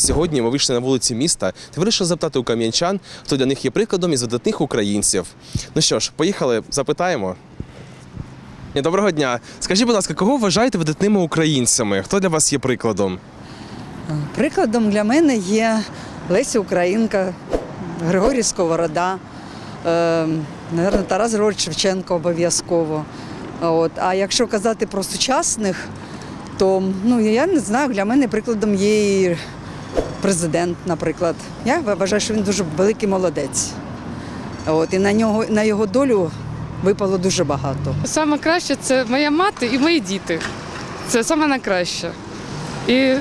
Сьогодні ми вийшли на вулиці міста та вирішили запитати у кам'янчан, хто для них є прикладом із видатних українців. Ну що ж, поїхали, запитаємо. Доброго дня. Скажіть, будь ласка, кого вважаєте видатними українцями? Хто для вас є прикладом? Прикладом для мене є Леся Українка, Григорій Сковорода, е, Тарас Григорович Шевченко обов'язково. От. А якщо казати про сучасних, то ну, я не знаю, для мене прикладом є і президент, наприклад. Я вважаю, що він дуже великий молодець. От. І на, нього, на його долю випало дуже багато. Саме краще це моя мати і мої діти. Це саме найкраще. І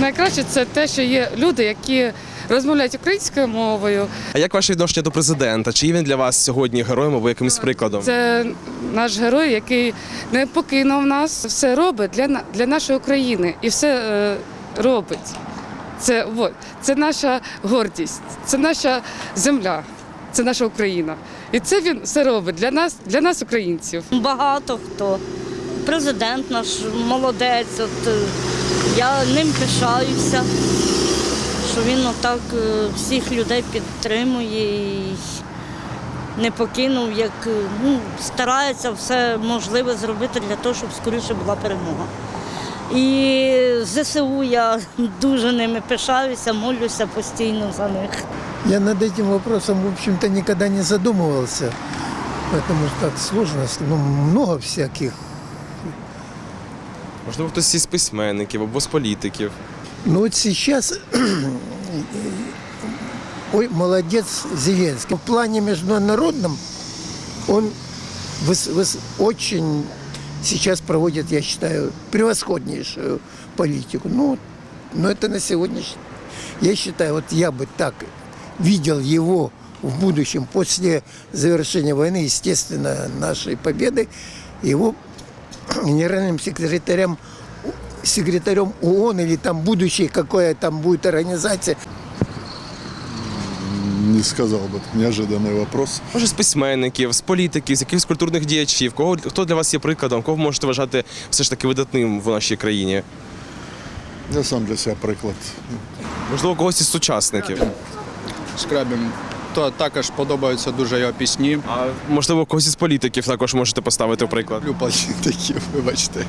найкраще це те, що є люди, які розмовляють українською мовою. А як ваше відношення до президента? Чи є він для вас сьогодні героєм або якимось прикладом? Це наш герой, який не покинув нас, все робить для, для нашої України і все е, робить. Це, от, це наша гордість, це наша земля, це наша Україна. І це він все робить для нас, для нас, українців. Багато хто. Президент наш молодець. От, е, я ним пишаюся, що він отак е, всіх людей підтримує і не покинув, як е, ну, старається все можливе зробити для того, щоб скоріше була перемога. І ЗСУ я дуже ними пишаюся, молюся постійно за них. Я над этим вопросом, в общем-то, никогда не задумывался. Потому что так сложно, ну, много всяких. Можливо, хтось із письменників або з політиків. Но вот сейчас, ой, молодец Зеленский. В плане международном он выс- выс- очень сейчас проводит, я считаю, превосходнейшую политику. Ну, но это на сегодняшний Я считаю, вот я бы так видел его в будущем, после завершения войны, естественно, нашей победы, его генеральным секретарем секретарем ООН или там будущей какая там будет организация. Не сказал бы, это неожиданный вопрос. Може, з письменників, з політиків, з якихось культурних діячів. Кого хто для вас є прикладом? Кого ви можете вважати все ж таки видатним в нашій країні? Я сам для себя приклад. Можливо, когось із сучасників. Шкрабін. То також подобаються дуже його пісні. А можливо, когось із політиків також можете поставити в приклад. Люблю політиків, вибачте.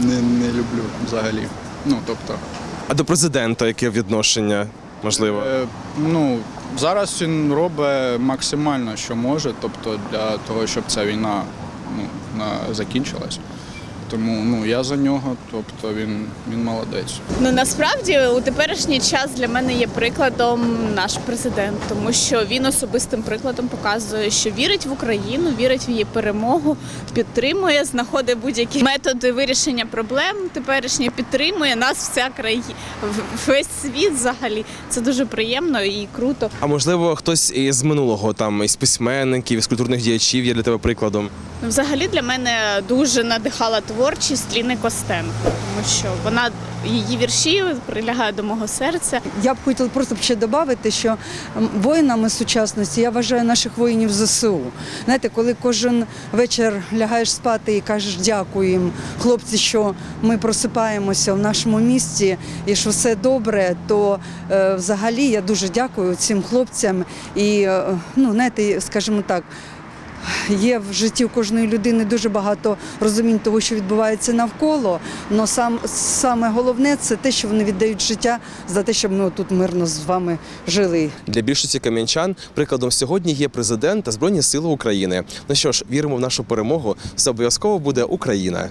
Не, не люблю взагалі. Ну, тобто, А до президента яке відношення? Можливо. е, ну, зараз він робить максимально, що може, тобто для того, щоб ця війна ну, закінчилась. Тому ну, я за нього, тобто він, він молодець. Ну насправді у теперішній час для мене є прикладом наш президент, тому що він особистим прикладом показує, що вірить в Україну, вірить в її перемогу, підтримує, знаходить будь-які методи вирішення проблем. Теперішній підтримує нас, вся країна, весь світ взагалі. Це дуже приємно і круто. А можливо, хтось із минулого там із письменників, із культурних діячів є для тебе прикладом. Ну, Взагалі для мене дуже надихала творчість Ліни Костенко, тому що вона її вірші прилягають до мого серця. Я б хотіла просто ще додати, що воїнами сучасності я вважаю наших воїнів ЗСУ. Знаєте, коли кожен вечір лягаєш спати і кажеш дякую їм, хлопці, що ми просипаємося в нашому місті і що все добре, то е, взагалі я дуже дякую цим хлопцям. І е, ну, знаєте, скажімо так. Є в житті кожної людини дуже багато розумінь того, що відбувається навколо. але сам, саме головне це те, що вони віддають життя за те, щоб ми тут мирно з вами жили. Для більшості кам'янчан прикладом сьогодні є президент та Збройні Сили України. Ну що ж, віримо в нашу перемогу. Все обов'язково буде Україна.